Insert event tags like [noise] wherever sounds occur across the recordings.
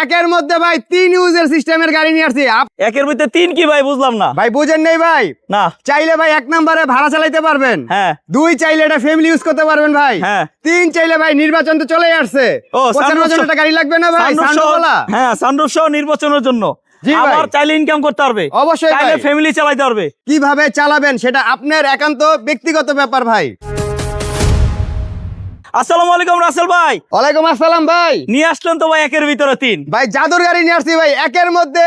একের মধ্যে ভাই তিন ইউজের সিস্টেমের গাড়ি নিয়ে আসছি। একের ভিতরে তিন কি ভাই? বুঝলাম না। ভাই বুঝেন নেই ভাই? না। চাইলে ভাই এক নম্বরে ভাড়া চালাইতে পারবেন। হ্যাঁ। দুই চাইলে এটা ফ্যামিলি ইউজ করতে পারবেন ভাই। হ্যাঁ। তিন চাইলে ভাই নির্বাচন তো চলে আসছে। ও, একটা গাড়ি লাগবে না ভাই? হ্যাঁ সানরুফ সহ নির্বাচনের জন্য। আবার চাইলে ইনকাম করতে পারবে। অবশ্যই চাইলে ফ্যামিলি চালাইতে পারবে। কীভাবে চালাবেন সেটা আপনার একান্ত ব্যক্তিগত ব্যাপার ভাই। আসসালামু আলাইকুম রাসেল ভাই। ওয়ালাইকুম আসসালাম ভাই। নিয়ে আসলেন তো ভাই একের ভিতরে তিন। ভাই জাদুর গাড়ি নিয়ে আসছি ভাই। একের মধ্যে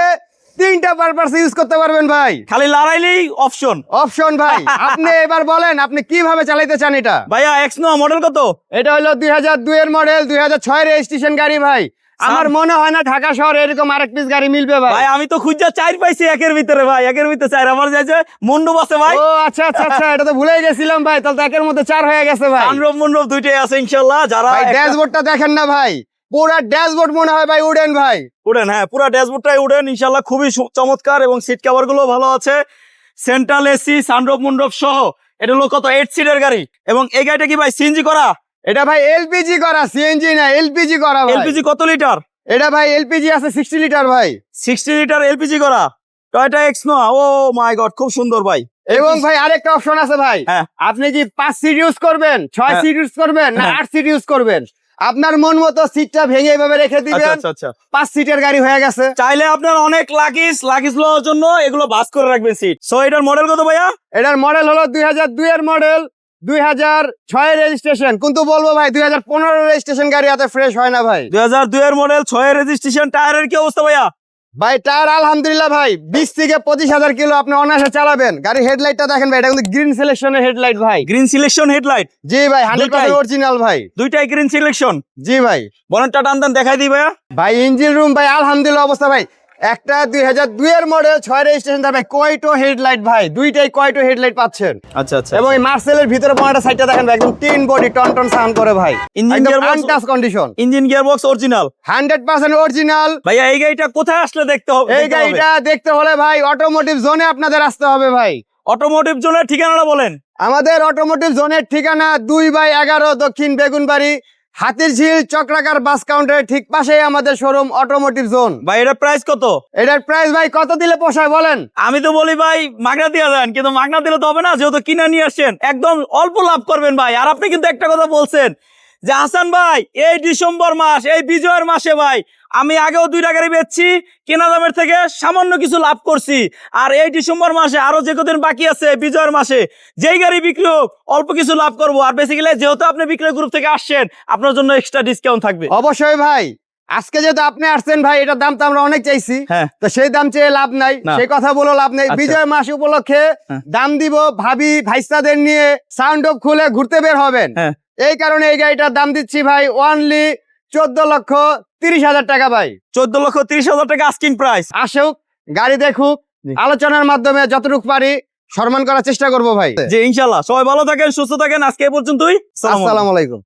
তিনটা পারপাস ইউজ করতে পারবেন ভাই। খালি লড়াইলেই অপশন অপশন ভাই। [laughs] আপনি এবার বলেন আপনি কীভাবে চালাইতে চান এটা? ভাইয়া এক্স নো মডেল কত? এটা হলো দুই হাজার দুই এর মডেল দুই হাজার ছয় রেজিস্ট্রেশন গাড়ি ভাই। আমার মনে হয় না ঢাকা শহরে এরকম আরেক পিস গাড়ি মিলবে ভাই। ভাই আমি তো খুঁজা চার পাইছি একের ভিতরে ভাই একের ভিতরে চার। আমার যাই যে মন্ডপ আছে ভাই। ও আচ্ছা আচ্ছা আচ্ছা এটা তো ভুলেই গেছিলাম ভাই তাহলে একের মধ্যে চার হয়ে গেছে ভাই। সানরূপ মন্ডপ দুইটাই আছে ইনশাল্লাহ যারা ভাই ড্যাশবোর্ডটা দেখেন না ভাই পুরা ড্যাশবোর্ড মনে হয় ভাই উডেন ভাই। উড়েন হ্যাঁ পুরো ড্যাশবোর্ডটাই উড়েন ইনশাল্লাহ খুবই চমৎকার এবং সিট কভারগুলো ভালো আছে। সেন্ট্রাল এসি সানরূপ মন্ডপ সহ এটা হলো কত এইট সিটের গাড়ি। এবং এই গাড়িটা কি ভাই সিএনজি করা? এটা ভাই এলপিজি করা সিএনজি না এলপিজি করা এলপিজি কত লিটার? এটা ভাই এলপিজি আছে সিক্সটি লিটার ভাই। সিক্সটি লিটার এলপিজি করা? Toyota X no? Oh my god খুব সুন্দর ভাই। এবং ভাই আরেকটা অপশন আছে ভাই। হ্যাঁ। আপনি কি পাঁচ সিট ইউজ করবেন ছয় হ্যাঁ। সিট ইউজ করবেন না হ্যাঁ। আট সিট ইউজ করবেন? আপনার মন মতো সিটটা ভেঙে এভাবে রেখে আচ্ছা দিবেন। আচ্ছা আচ্ছা। পাঁচ সিটের গাড়ি হয়ে গেছে। চাইলে আপনার অনেক লাকিস লাকিস লওয়ার জন্য এগুলো বাস করে রাখবেন সিট সো এটার মডেল কত ভাইয়া? এটার মডেল হলো দুই হাজার দুই এর মডেল দুই হাজার ছয় রেজিস্ট্রেশন কিন্তু বলব ভাই দুই হাজার পনেরো রেজিস্ট্রেশন গাড়ি এত ফ্রেশ হয় না ভাই। দুই হাজার দুই এর মডেল ছয় রেজিস্ট্রেশন টায়ারের কি অবস্থা ভাইয়া? ভাই টায়ার আলহামদুলিল্লাহ ভাই বিশ থেকে পঁচিশ হাজার কিলো আপনি অনায়াসে চালাবেন। গাড়ির হেডলাইটটা দেখেন ভাই এটা কিন্তু গ্রিন সিলেকশনের হেডলাইট ভাই। গ্রিন সিলেকশন হেডলাইট জি ভাই হান্ড্রেড? অরিজিনাল ভাই। দুইটাই গ্রিন সিলেকশন জি ভাই। বনেটটা টান টান দেখাই দিই ভাইয়া। ভাই ইঞ্জিন রুম ভাই আলহামদুলিল্লাহ অবস্থা ভাই। একটা দুই হাজার দুই এর মডেল ছয় রেজিস্ট্রেশন কয়টো হেডলাইট ভাই? দুইটাই কয়টো হেডলাইট পাচ্ছেন? আচ্ছা আচ্ছা এবং এই মার্সেলের ভিতরে পনেরোটা সাইডটা দেখেন একদম tin body ton ton sound করে ভাই। Gearbox- untouch condition engine gear box original hundred percent original ভাইয়া এই গাড়িটা কোথায় আসলে দেখতে হবে এই গাড়িটা দেখতে হলে ভাই অটোমোটিভ জোনে আপনাদের আসতে হবে ভাই। অটোমোটিভ জোনের ঠিকানাটা বলেন। আমাদের অটোমোটিভ জোনের ঠিকানা দুই বাই এগারো দক্ষিণ বেগুনবাড়ি হাতির ঝিল চক্রাকার বাস কাউন্টারের ঠিক পাশেই আমাদের শোরুম অটোমোটিভ জোন ভাই এটার প্রাইস কত? এটার প্রাইস ভাই কত দিলে পোষায় বলেন? আমি তো বলি ভাই মাগনা দিয়ে দেন কিন্তু মাগনা দিলে তো হবে না যেহেতু কিনে নিয়ে আসছেন। একদম অল্প লাভ করবেন ভাই আর আপনি কিন্তু একটা কথা বলছেন যে হাসান ভাই এই ডিসেম্বর মাস এই বিজয়ের মাসে ভাই আমি আগেও দুইটা গাড়ি বেচছি কেনা দামের থেকে সামান্য কিছু লাভ করছি আর এই ডিসেম্বর মাসে আরও যে কদিন বাকি আছে বিজয়ের মাসে যেই গাড়ি বিক্রি হোক অল্প কিছু লাভ করব আর বেসিক্যালি যেহেতু আপনি বিক্রয় গ্রুপ থেকে আসছেন আপনার জন্য এক্সট্রা ডিসকাউন্ট থাকবে অবশ্যই ভাই আজকে যেহেতু আপনি আসছেন ভাই এটার দাম তো আমরা অনেক চাইছি হ্যাঁ তো সেই দাম চেয়ে লাভ নাই। সেই কথা বলে লাভ নেই আচ্ছা। বিজয় মাস উপলক্ষে হ্যাঁ। দাম দিব ভাবি ভাইস্তাদের নিয়ে সাউন্ড অফ খুলে ঘুরতে বের হবেন হ্যাঁ। এই কারণে এই গাড়িটার দাম দিচ্ছি ভাই ওয়ানলি চোদ্দ লক্ষ তিরিশ হাজার টাকা ভাই। চোদ্দ লক্ষ তিরিশ হাজার টাকা আস্কিং প্রাইস আসুক গাড়ি দেখুক আলোচনার মাধ্যমে যতটুকু পারি সম্মান করার চেষ্টা করব ভাই। যে ইনশাল্লাহ সবাই ভালো থাকেন সুস্থ থাকেন। আজকে পর্যন্তই। আসসালামু আলাইকুম।